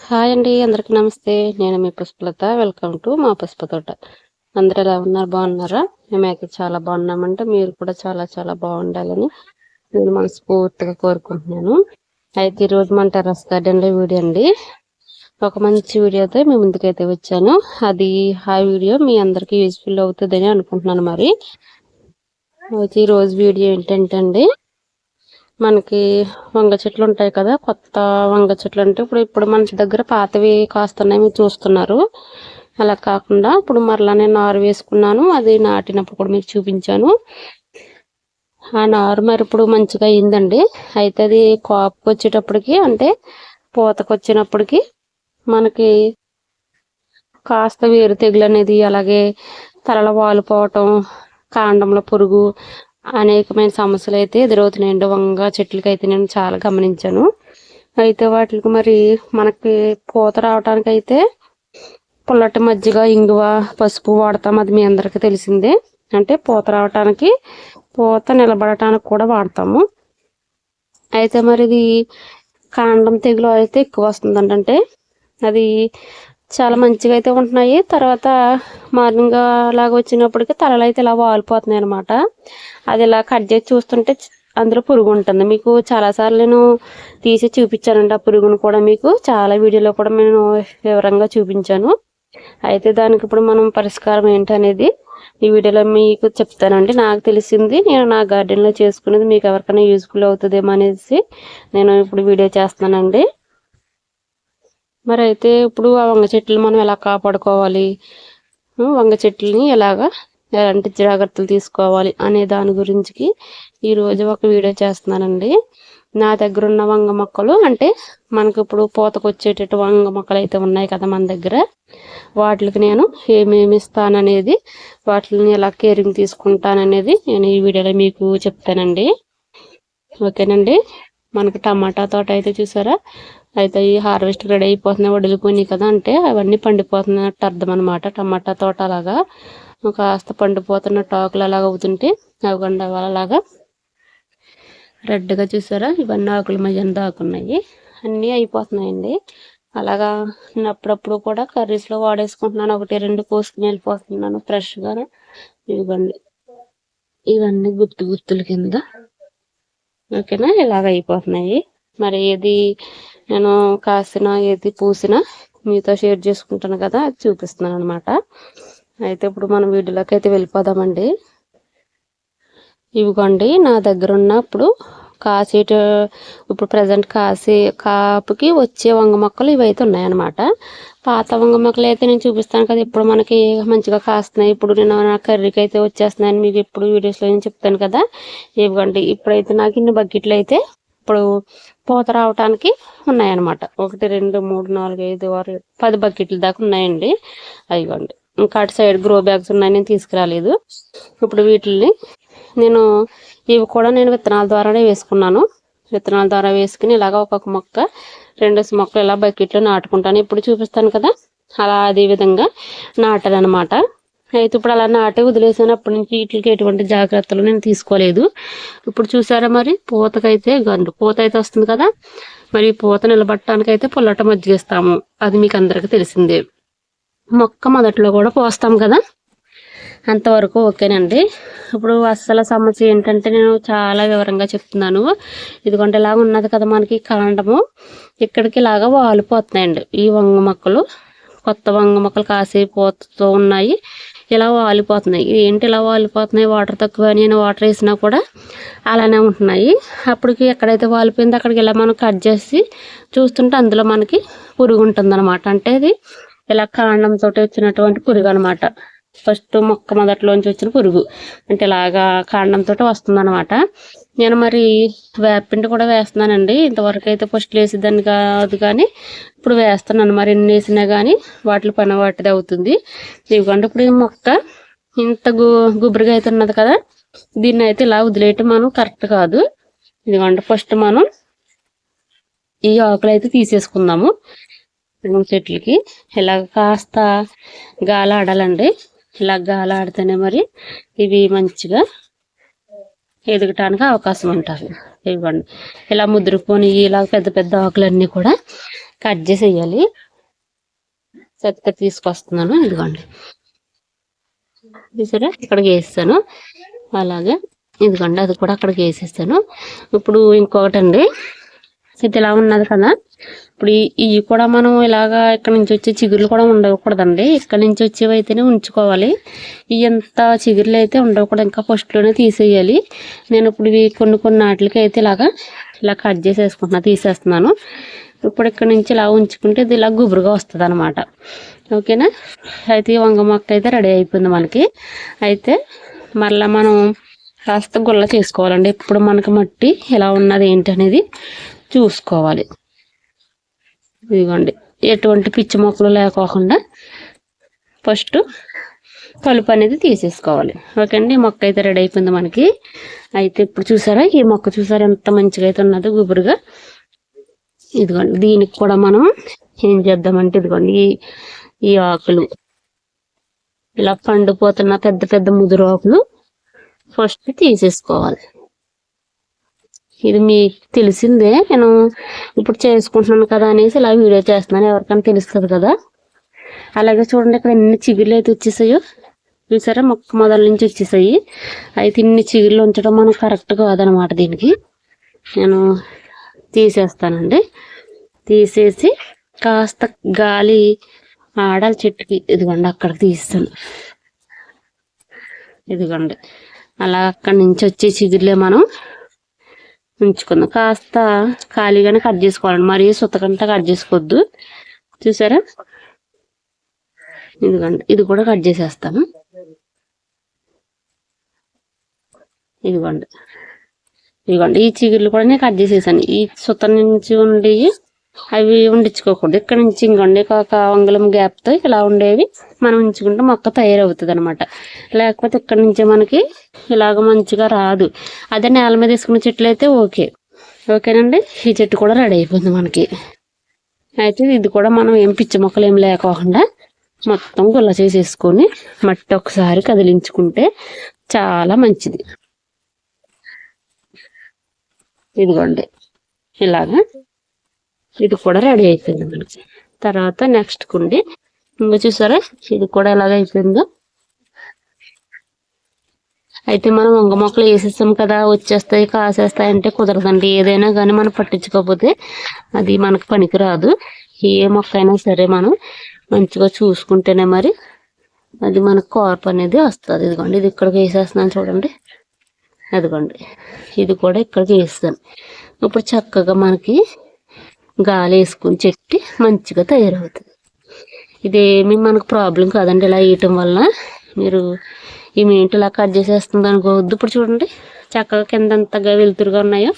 Hi అండి అందరికీ నమస్తే. నేను మీ పుష్పలత. వెల్కమ్ టు మా పుష్ప తోట. అందరు ఎలా ఉన్నారు? బాగున్నారా? మేమైతే చాలా బాగున్నామంటే మీరు కూడా చాలా చాలా బాగుండాలని నేను మనస్ఫూర్తిగా కోరుకుంటున్నాను. అయితే ఈరోజు మన టెరస్ గార్డెన్లో వీడియో అండి. ఒక మంచి వీడియోతో మీ ముందుకైతే వచ్చాను. అది ఆ వీడియో మీ అందరికి యూజ్ఫుల్ అవుతుందని అనుకుంటున్నాను మరి. అయితే ఈరోజు వీడియో ఏంటంటే అండి మనకి వంగ చెట్లు ఉంటాయి కదా కొత్త వంగ చెట్లు అంటే ఇప్పుడు ఇప్పుడు మన దగ్గర పాతవి కాస్తున్నాయి మీరు చూస్తున్నారు. అలా కాకుండా ఇప్పుడు మరలా నేను నారు వేసుకున్నాను అది నాటినప్పుడు కూడా మీకు చూపించాను. ఆ నారు మరి ఇప్పుడు మంచిగా అయిందండి. అయితే అది కాపుకి వచ్చేటప్పటికి అంటే పూతకు వచ్చినప్పటికి మనకి కాస్త వేరు తెగులు అనేది అలాగే తలలో వాలిపోవటం కాండంలో పురుగు అనేకమైన సమస్యలు అయితే ఎదురవుతున్నాయండి వంగ చెట్లకి అయితే నేను చాలా గమనించాను. అయితే వాటికి మరి మనకి పూత రావడానికి అయితే పుల్లటి మజ్జిగ ఇంగువ పసుపు వాడతాం. అది మీ అందరికీ తెలిసిందే. అంటే పూత రావటానికి పూత నిలబడటానికి కూడా వాడతాము. అయితే మరి ఇది కాండం తెగులు అయితే ఎక్కువ వస్తుందండి అంటే అది చాలా మంచిగా అయితే ఉంటున్నాయి. తర్వాత మార్నింగ్ లాగా వచ్చినప్పటికీ తలలు అయితే ఇలా వాలిపోతున్నాయి అనమాట అది ఇలా కట్ చేసి చూస్తుంటే అందులో పురుగు ఉంటుంది. మీకు చాలాసార్లు నేను తీసి చూపించానండి ఆ పురుగును కూడా మీకు. చాలా వీడియోలో కూడా నేను వివరంగా చూపించాను. అయితే దానికి ఇప్పుడు మనం పరిష్కారం ఏంటనేది ఈ వీడియోలో మీకు చెప్తానండి. నాకు తెలిసింది నేను నా గార్డెన్లో చేసుకునేది మీకు ఎవరికైనా యూజ్ఫుల్ అవుతుందేమో అనేసి నేను ఇప్పుడు వీడియో చేస్తానండి మరి అయితే ఇప్పుడు ఆ వంగ చెట్లు మనం ఎలా కాపాడుకోవాలి? వంగ చెట్లని ఎలాగా ఎలాంటి జాగ్రత్తలు తీసుకోవాలి అనే దాని గురించి ఈరోజు ఒక వీడియో చేస్తున్నానండి. నా దగ్గర ఉన్న వంగ మొక్కలు అంటే మనకు ఇప్పుడు పూతకు వచ్చేటట్టు వంగ మొక్కలు అయితే ఉన్నాయి కదా మన దగ్గర. వాటికి నేను ఏమేమి ఇస్తాననేది వాటిని ఎలా కేరింగ్ తీసుకుంటాననేది నేను ఈ వీడియోలో మీకు చెప్తానండి. ఓకేనండి? మనకు టమాటా తోట అయితే చూసారా? అయితే ఈ హార్వెస్ట్ రెడీ అయిపోతున్నాయి వడిలిపోయినాయి కదా అంటే అవన్నీ పండిపోతున్నట్టు అర్థం అనమాట టమాటా తోట అలాగా కాస్త పండిపోతున్న టాకులు అలాగ అవుతుంటే అవి అలాగా రెడ్గా చూసారా? ఇవన్నీ ఆకులు మధ్యన దాకున్నాయి అన్నీ అయిపోతున్నాయండి. అలాగా అప్పుడప్పుడు కూడా కర్రీస్లో వాడేసుకుంటున్నాను. ఒకటి రెండు కోసుకుని వెళ్ళిపోతున్నాను ఫ్రెష్గా. ఇవ్వండి. ఇవన్నీ గుర్తు గుర్తుల కింద. ఓకేనా? ఇలాగ అయిపోతున్నాయి. మరి ఏది నేను కాసిన ఏది పూసిన మీతో షేర్ చేసుకుంటాను కదా అది చూపిస్తున్నాను అనమాట అయితే ఇప్పుడు మనం వీడియోలోకి అయితే వెళ్ళిపోదామండి. ఇవిగోండి నా దగ్గర ఉన్నప్పుడు కాసేట ఇప్పుడు ప్రజెంట్ కాసే కాపుకి వచ్చే వంగ మొక్కలు ఇవైతే ఉన్నాయన్నమాట. పాత వంగ మొక్కలు అయితే నేను చూపిస్తాను కదా ఇప్పుడు మనకి మంచిగా కాస్తున్నాయి. ఇప్పుడు నేను నా కర్రీకి అయితే వచ్చేస్తున్నాయని మీకు ఇప్పుడు వీడియోస్లో నేను చెప్తాను కదా. ఇవ్వండి ఇప్పుడైతే నాకు ఇన్ని బకెట్లు అయితే ఇప్పుడు పూత రావటానికి ఉన్నాయన్నమాట. ఒకటి రెండు మూడు నాలుగు ఐదు ఆరు పది బకెట్ల దాకా ఉన్నాయండి. అయ్యండి ఇంకా అటు సైడ్ గ్రో బ్యాగ్స్ ఉన్నాయి నేను తీసుకురాలేదు. ఇప్పుడు వీటిని నేను ఇవి కూడా నేను విత్తనాల ద్వారానే వేసుకున్నాను. విత్తనాల ద్వారా వేసుకుని ఇలాగ ఒక్కొక్క మొక్క రెండు మొక్కలు ఇలా బకెట్లో నాటుకుంటాను. ఇప్పుడు చూపిస్తాను కదా. అలా అదే విధంగా నాటాలన్నమాట. అయితే ఇప్పుడు అలా నాటే వదిలేసినప్పటి నుంచి వీటికి ఎటువంటి జాగ్రత్తలు నేను తీసుకోలేదు. ఇప్పుడు చూసారా మరి? పూతకైతే గండు. పూత అయితే వస్తుంది కదా? మరి పూత నిలబట్టడానికి అయితే పుల్లట మజ్జిగేస్తాము అది మీకు అందరికీ తెలిసిందే. మొక్క మొదట్లో కూడా పోస్తాం కదా? అంతవరకు ఓకేనండి. ఇప్పుడు అస్సలు సమస్య ఏంటంటే నేను చాలా వివరంగా చెప్తున్నాను. ఇదిగోంటే ఇలాగ ఉన్నది కదా మనకి కాండము. ఇక్కడికి ఇలాగా వాలిపోతున్నాయండి. ఈ వంగ మొక్కలు కొత్త వంగ మొక్కలు కాసి పోతూ ఉన్నాయి. ఇలా వాలిపోతున్నాయి ఏంటి ఇలా వాలిపోతున్నాయి వాటర్ తక్కువ నేను వాటర్ వేసినా కూడా అలానే ఉంటున్నాయి. అప్పటికి ఎక్కడైతే వాలిపోయిందో అక్కడికి ఇలా మనం కట్ చేసి చూస్తుంటే అందులో మనకి పురుగు ఉంటుంది అంటే అది ఇలా కాండంతో వచ్చినటువంటి పురుగు అనమాట ఫస్ట్ మొక్క మొదట్లోంచి వచ్చిన పురుగు. అంటే ఇలాగా కాండంతో వస్తుందన్నమాట. నేను మరి వేపిండి కూడా వేస్తున్నానండి. ఇంతవరకు అయితే ఫస్ట్ వేసేదాన్ని కాదు కానీ ఇప్పుడు వేస్తున్నాను. మరి ఎన్ని వేసినా కానీ వాటి పని వాటిది అవుతుంది. ఇవ్వండి ఇప్పుడు ఈ మొక్క. ఇంత గు గుబురుగా అయితే ఉన్నది కదా. దీన్ని అయితే ఇలా వదిలేయటం మనం కరెక్ట్ కాదు. ఇదిగోండి ఫస్ట్ మనం ఈ ఆకులు అయితే తీసేసుకుందాము. చెట్లకి. ఇలా కాస్త గాలి ఆడాలండి ఇలా గాలి ఆడితేనే మరి ఇవి మంచిగా ఎదగటానికి అవకాశం ఉంటుంది ఇవ్వండి. ఇలా ముద్రపోని ఇలా పెద్ద పెద్ద ఆకులన్నీ కూడా కట్ చేసేయాలి. చెత్త తీసుకొస్తున్నాను. ఇదిగోండి. చూసారా ఇక్కడికి వేస్తాను అలాగే ఇదిగోండి అది కూడా అక్కడికి వేసేస్తాను ఇప్పుడు ఇంకొకటి అండి ఇది ఇలా ఉన్నది కదా. ఇప్పుడు ఇవి కూడా మనం ఇలాగా ఇక్కడ నుంచి వచ్చే చిగురులు కూడా ఉండకూడదండి. ఇక్కడ నుంచి వచ్చేవి అయితేనే ఉంచుకోవాలి. ఇవి ఎంత చిగురులు అయితే ఉండకూడదు ఇంకా ఫస్ట్లోనే తీసేయాలి. నేను ఇప్పుడు ఇవి కొన్ని కొన్ని నాటికి అయితే ఇలాగా ఇలా కట్ చేసేసుకుంటున్నా తీసేస్తున్నాను. ఇప్పుడు ఇక్కడ నుంచి ఇలా ఉంచుకుంటే ఇది ఇలా గుబురుగా వస్తుంది అనమాట ఓకేనా? అయితే ఈ వంగ మొక్క అయితే రెడీ అయిపోయింది మనకి. అయితే మళ్ళీ మనం కాస్త గుల్ల చేసుకోవాలండి. ఇప్పుడు మనకి మట్టి ఎలా ఉన్నది ఏంటి అనేది చూసుకోవాలి. ఇదిగోండి. ఎటువంటి పిచ్చి మొక్కలు లేకోకుండా ఫస్ట్ కలుపు అనేది తీసేసుకోవాలి. ఓకే అండి మొక్క అయితే రెడీ అయిపోయింది మనకి. అయితే ఇప్పుడు చూసారా ఈ మొక్క చూసారా ఎంత మంచిగా అయితే ఉన్నదో గుబురుగా. ఇదిగోండి దీనికి కూడా మనం ఏం చేద్దామంటే ఇదిగోండి ఈ ఈ ఆకులు. ఇలా పండిపోతున్న పెద్ద పెద్ద ముదురు ఆకులు ఫస్ట్ తీసేసుకోవాలి. ఇది మీకు తెలిసిందే. నేను ఇప్పుడు చేసుకుంటున్నాను కదా అనేసి ఇలా వీడియో చేస్తున్నాను. ఎవరికైనా తెలుస్తుంది కదా. అలాగే చూడండి ఇక్కడ ఎన్ని చిగుళ్ళు అయితే వచ్చేసాయో. చూసారా? మొక్క మొదల నుంచి వచ్చేసాయి. అయితే ఇన్ని చిగుళ్ళు ఉంచడం మనం కరెక్ట్ కాదనమాట దీనికి. నేను తీసేస్తానండి. తీసేసి కాస్త గాలి ఆడాలి చెట్టుకి. ఇదిగోండి అక్కడికి తీస్తాను. ఇదిగోండి. అలా అక్కడి నుంచి వచ్చే చిగురులే మనం ఉంచుకుందాం కాస్త ఖాళీగానే కట్ చేసుకోవాలండి. మరీ సుతకంట కట్ చేసుకోవద్దు. చూసారా? ఇదిగోండి. ఇది కూడా కట్ చేసేస్తాము. ఇదిగోండి. ఇదిగోండి. ఈ చిగుర్లు కూడా నేను కట్ చేసేసాను. ఈ సుత నుంచి ఉండి అవి ఉండించుకోకూడదు ఇక్కడ నుంచి ఇంకోండి ఒక అంగుళం గ్యాప్తో ఇలా ఉండేవి. మనం ఉంచుకుంటే మొక్క తయారవుతుంది అనమాట లేకపోతే ఇక్కడ నుంచి మనకి ఇలాగ మంచిగా రాదు. అదే నేల మీద వేసుకున్న చెట్లు అయితే ఓకే. ఓకేనండి? ఈ చెట్టు కూడా రెడీ అయిపోయింది మనకి. అయితే ఇది కూడా మనం ఏం పిచ్చి మొక్కలు ఏం లేకోకుండా మొత్తం గుల్ల చేసేసుకొని మట్టి ఒకసారి కదిలించుకుంటే చాలా మంచిది. ఇదిగోండి. ఇలాగా ఇది కూడా రెడీ అయిపోయింది మనకి. తర్వాత నెక్స్ట్ కుండి. ఇంకా చూసారా? ఇది కూడా ఎలాగ అయిపోయిందో. అయితే మనం వంగ మొక్కలు వేసేస్తాం కదా వచ్చేస్తాయి కాసేస్తాయి అంటే కుదరదండి. ఏదైనా కానీ మనం పట్టించుకోకపోతే అది మనకు పనికిరాదు. ఏ మొక్క అయినా సరే మనం మంచిగా చూసుకుంటేనే మరి అది మనకు కార్ప్ అనేది వస్తుంది. ఇదిగోండి ఇది ఇక్కడికి వేసేస్తున్నాను చూడండి. అదిగోండి ఇది కూడా ఇక్కడికి వేస్తాను. ఇప్పుడు చక్కగా మనకి గాలి వేసుకుని చెట్టి మంచిగా తయారవుతుంది. ఇదేమి మనకు ప్రాబ్లం కాదండి ఇలా వేయటం వల్ల. మీరు ఈ మీంటి ఇలా కట్ చేసేస్తుంది అనుకోవద్దు. ఇప్పుడు చూడండి చక్కగా కింద అంతగా వెలుతురుగా ఉన్నాయో.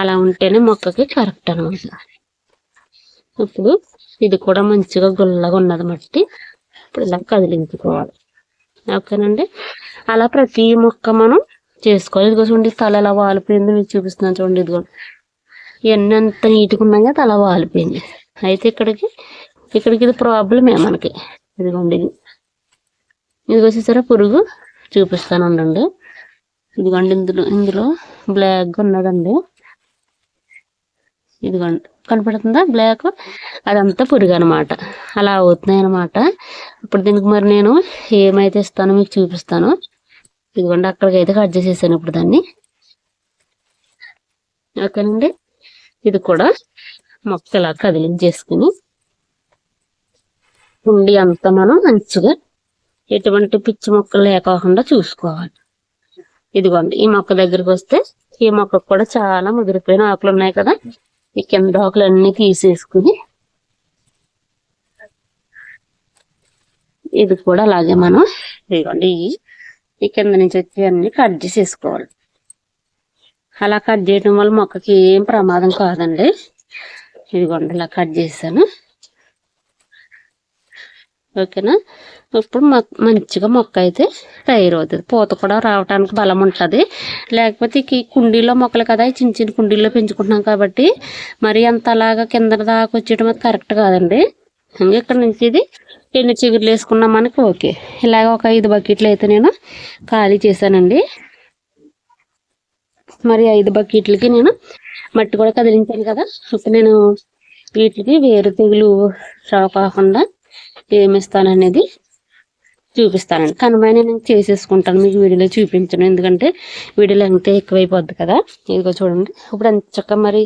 అలా ఉంటేనే మొక్కకి కరెక్ట్ అనమాట ఇప్పుడు ఇది కూడా మంచిగా గుల్లగా ఉన్నది మట్టి. ఇప్పుడు ఇలా కదిలించుకోవాలి. ఓకేనండి? అలా ప్రతి మొక్క మనం చేసుకోవాలి. ఇదిగో చూడండి తల ఎలా వాలిపోయింది మీకు చూపిస్తున్నాను చూడండి ఇదిగో ఇవన్నీ అంత నీట్గా ఉన్నాయి తల అలా వాలిపోయింది. అయితే ఇక్కడికి ఇక్కడికి ఇది ప్రాబ్లమే మనకి. ఇదిగోండి ఇది. ఇదిగో పురుగు చూపిస్తాను ఉండండి. ఇదిగోండి ఇందులో ఇందులో బ్లాక్గా ఉన్నదండి. ఇదిగోండి కనపడుతుందా? బ్లాక్ అదంతా పురుగు అనమాట అలా అవుతున్నాయి అనమాట ఇప్పుడు దీనికి మరి నేను ఏమైతే ఇస్తానో మీకు చూపిస్తాను. ఇదిగోండి అక్కడికి అయితే కట్ చేసేసాను ఇప్పుడు దాన్ని. ఓకేనండి? ఇది కూడా మొక్కలా కదిలించేసుకుని ఉండి అంతా మనం మంచిగా ఎటువంటి పిచ్చి మొక్కలు లేకోకుండా చూసుకోవాలి. ఇదిగోండి ఈ మొక్క దగ్గరికి వస్తే ఈ మొక్కకు కూడా చాలా ముదిరిపోయిన ఆకులు ఉన్నాయి కదా? ఈ కింద ఆకులు అన్ని తీసేసుకుని ఇది కూడా అలాగే మనం ఇదిగోండి ఈ ఈ కింద నుంచి వచ్చి అన్ని కట్ చేసేసుకోవాలి. అలా కట్ చేయడం వల్ల మొక్కకి ఏం ప్రమాదం కాదండి. ఇదిగోండి ఇలా కట్ చేశాను. ఓకేనా? ఇప్పుడు మంచిగా మొక్క అయితే తయారవుతుంది పూత కూడా రావడానికి బలం ఉంటుంది. లేకపోతే ఈ కుండీలో మొక్కలు కదా చిన్న చిన్న కుండీల్లో పెంచుకుంటున్నాం కాబట్టి మరి అంత అలాగా కింద దాకా వచ్చేయడం అది కరెక్ట్ కాదండి. ఇక్కడ నుంచి ఇది ఎన్ని చిగుర్లు వేసుకున్నాం మనకి ఓకే. ఇలాగ ఒక ఐదు బకెట్లు అయితే నేను ఖాళీ చేశానండి. మరి ఐదు బకెట్లకి నేను మట్టి కూడా కదిలించాను కదా. ఇప్పుడు నేను వీటికి వేరు తెగులు కాకుండా ఏమిస్తాననేది చూపిస్తానండి. కనుమైన నేను చేసేసుకుంటాను. మీకు వీడియోలో చూపించను. ఎందుకంటే వీడియోలో ఎంత ఎక్కువైపోద్ది కదా. ఇదిగో చూడండి. ఇప్పుడు ఎంత చక్క మరి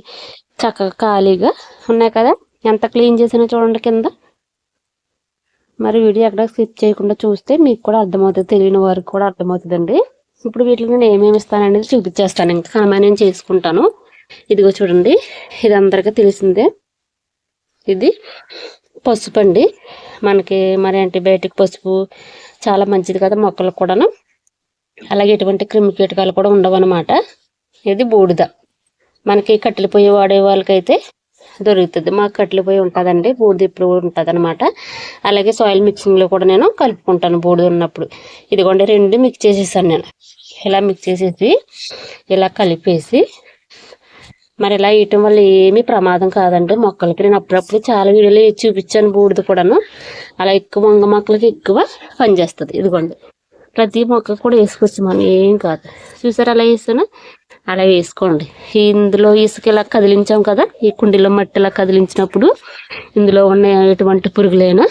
చక్కగా ఖాళీగా ఉన్నాయి కదా. ఎంత క్లీన్ చేసినా చూడండి కింద. మరి వీడియో ఎక్కడ స్కిప్ చేయకుండా చూస్తే మీకు కూడా అర్థమవుతుంది. తెలియని వారికి కూడా అర్థమవుతుందండి. ఇప్పుడు వీటిలో నేను ఏమేమి ఇస్తాననేది చూపించేస్తాను. ఇంకా కనుమ నేను చేసుకుంటాను. ఇదిగో చూడండి. ఇది అందరికీ తెలిసిందే. ఇది పసుపు అండి. మనకి మరి యాంటీబయాటిక్ పసుపు చాలా మంచిది కదా మొక్కలకు కూడాను. అలాగే ఎటువంటి క్రిమి కీటకాలు కూడా ఉండవు అనమాట ఇది బూడిద. మనకి కట్టెలు పొయ్యి వాడే వాళ్ళకైతే దొరుకుతుంది. మాకు కట్టెలు పొయ్యి ఉంటుందండి. బూడిద ఇప్పుడు ఉంటుంది అనమాట అలాగే సాయిల్ మిక్సింగ్లో కూడా నేను కలుపుకుంటాను బూడిద ఉన్నప్పుడు. ఇదిగోండి రెండు మిక్స్ చేసేసాను నేను. ఇలా మిక్స్ చేసేసి ఇలా కలిపేసి మరి ఇలా వేయటం వల్ల ఏమీ ప్రమాదం కాదండి. మొక్కలకి నేను అప్పుడప్పుడు చాలా వీడియోలు చూపించాను బూడిద కూడాను. అలా ఎక్కువ వంగ మొక్కలకి ఎక్కువ పనిచేస్తుంది. ఇదిగోండి ప్రతి మొక్క కూడా వేసుకోవచ్చు మనం ఏం కాదు. చూసారు అలా వేసాను? అలా వేసుకోండి. ఇందులో ఇసుక ఇలా కదిలించాం కదా ఈ కుండీలో మట్టి ఇలా కదిలించినప్పుడు ఇందులో ఉన్న ఎటువంటి పురుగులైనా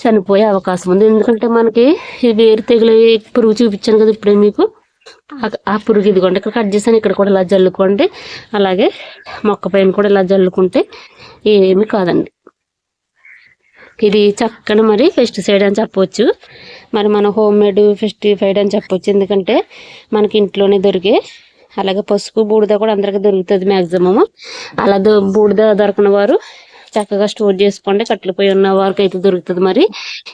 చనిపోయే అవకాశం ఉంది. ఎందుకంటే మనకి వేరు తెగులు పురుగు చూపించాను కదా ఇప్పుడే మీకు. ఆ పురుగు ఇదిగోండి ఇక్కడ కట్ చేసాను ఇక్కడ కూడా ఇలా జల్లుకోండి. అలాగే మొక్క పైన కూడా ఇలా జల్లుకుంటే ఏమి కాదండి. ఇది చక్కని మరి పెస్టిసైడ్ అని చెప్పవచ్చు మరి మన హోమ్ మేడ్ పెస్టిఫైడ్ అని చెప్పవచ్చు ఎందుకంటే మనకి ఇంట్లోనే దొరికే అలాగే పసుపు బూడిద కూడా అందరికీ దొరుకుతుంది మ్యాక్సిమమ్ అలా బూడిద దొరకని వారు చక్కగా స్టోర్ చేసుకోండి. కట్టెలు ఉన్న వారికి అయితే దొరుకుతుంది మరి.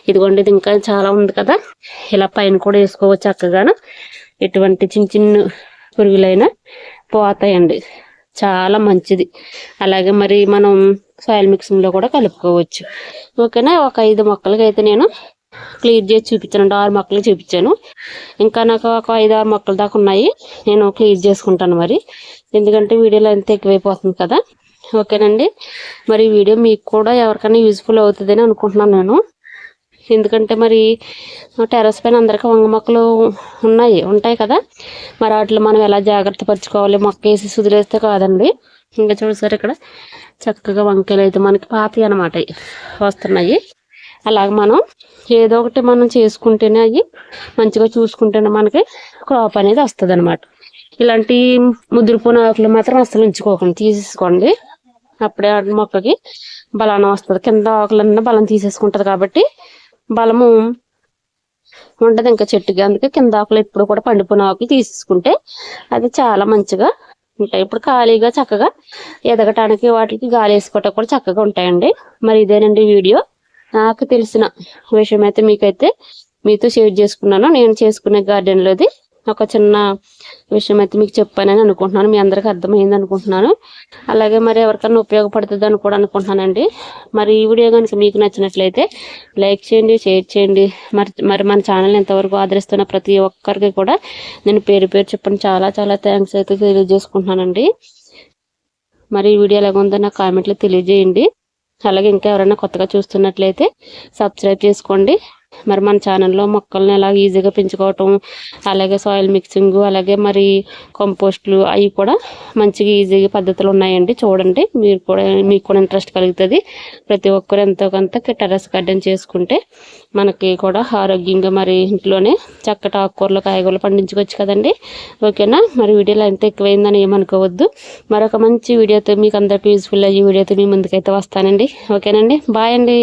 ఇదిగోండి ఇది ఇంకా చాలా ఉంది కదా. ఇలా పైన కూడా వేసుకోవచ్చు చక్కగాను. ఎటువంటి చిన్న చిన్న పురుగులైనా పోతాయండి. చాలా మంచిది. అలాగే మరి మనం సాయిల్ మిక్సింగ్లో కూడా కలుపుకోవచ్చు. ఓకేనా? ఒక ఐదు మొక్కలకి అయితే నేను క్లియర్ చేసి చూపించాను. ఆరు మొక్కలు చూపించాను. ఇంకా నాకు ఒక ఐదు ఆరు మొక్కల దాకా ఉన్నాయి. నేను క్లియర్ చేసుకుంటాను మరి. ఎందుకంటే వీడియోలో ఎంత ఎక్కువైపోతుంది కదా. ఓకేనండి. మరి వీడియో మీకు కూడా ఎవరికైనా యూజ్ఫుల్ అవుతుందని అనుకుంటున్నాను నేను. ఎందుకంటే మరి టెరస్ పైన అందరికీ వంగ మొక్కలు ఉన్నాయి ఉంటాయి కదా. మరి వాటిలో మనం ఎలా జాగ్రత్త పరచుకోవాలి? మొక్క వేసి సుదిలేస్తే కాదండి. ఇంకా చూసారు ఇక్కడ చక్కగా వంకాయలు అయితే మనకి పాతి అనమాట వస్తున్నాయి. అలాగ మనం ఏదో ఒకటి మనం చేసుకుంటేనే అవి మంచిగా చూసుకుంటేనే మనకి క్రాప్ అనేది వస్తుంది అనమాట ఇలాంటి ముద్రపోయిన ఆకులు మాత్రం అసలు ఉంచుకోకండి తీసేసుకోండి. అప్పుడే మొక్కకి బలానం వస్తుంది. కింద ఆకులన్నీ బలం తీసేసుకుంటుంది కాబట్టి బలము ఉంటుంది ఇంకా చెట్టుకి. అందుకే కింద ఆకులు ఎప్పుడు కూడా పండిపోయిన ఆకులు తీసేసుకుంటే అది చాలా మంచిగా ఉంటాయి. ఇప్పుడు ఖాళీగా చక్కగా ఎదగటానికి వాటికి గాలి వేసుకోవటం కూడా చక్కగా ఉంటాయండి. మరి ఇదేనండి వీడియో. నాకు తెలిసిన విషయం అయితే మీకైతే మీతో షేర్ చేసుకున్నాను. నేను చేసుకునే గార్డెన్లోది ఒక చిన్న విషయం అయితే మీకు చెప్పానని అనుకుంటున్నాను. మీ అందరికీ అర్థమైంది అనుకుంటున్నాను. అలాగే మరి ఎవరికైనా ఉపయోగపడుతుంది అని కూడా అనుకుంటున్నానండి. మరి ఈ వీడియో కనుక మీకు నచ్చినట్లయితే లైక్ చేయండి షేర్ చేయండి. మరి మరి మన ఛానల్ ఎంతవరకు ఆదరిస్తున్న ప్రతి ఒక్కరికి కూడా నేను పేరు పేరు చెప్పండి చాలా చాలా థ్యాంక్స్ అయితే తెలియజేసుకుంటున్నానండి. మరి ఈ వీడియో ఎలాగుందో నాకు కామెంట్లో తెలియజేయండి. అలాగే ఇంకా ఎవరైనా కొత్తగా చూస్తున్నట్లయితే సబ్స్క్రైబ్ చేసుకోండి. మరి మన ఛానల్లో మొక్కల్ని ఎలా ఈజీగా పెంచుకోవటం అలాగే సాయిల్ మిక్సింగ్ అలాగే మరి కంపోస్ట్లు అవి కూడా మంచిగా ఈజీగా పద్ధతులు ఉన్నాయండి. చూడండి మీరు కూడా మీకు కూడా ఇంట్రెస్ట్ కలుగుతుంది. ప్రతి ఒక్కరు ఎంతో కొంత టెరస్ గార్డెన్ చేసుకుంటే మనకి కూడా ఆరోగ్యంగా మరి ఇంట్లోనే చక్కటి ఆకుకూరలు కాయగూరలు పండించుకోవచ్చు కదండి. ఓకేనా? మరి వీడియోలో ఎంత ఎక్కువైందని ఏమనుకోవద్దు. మరొక మంచి వీడియోతో మీకు అందరికీ యూజ్ఫుల్ అయ్యే వీడియోతో మీ ముందుకైతే వస్తానండి. ఓకేనండి? బాయ్ అండి.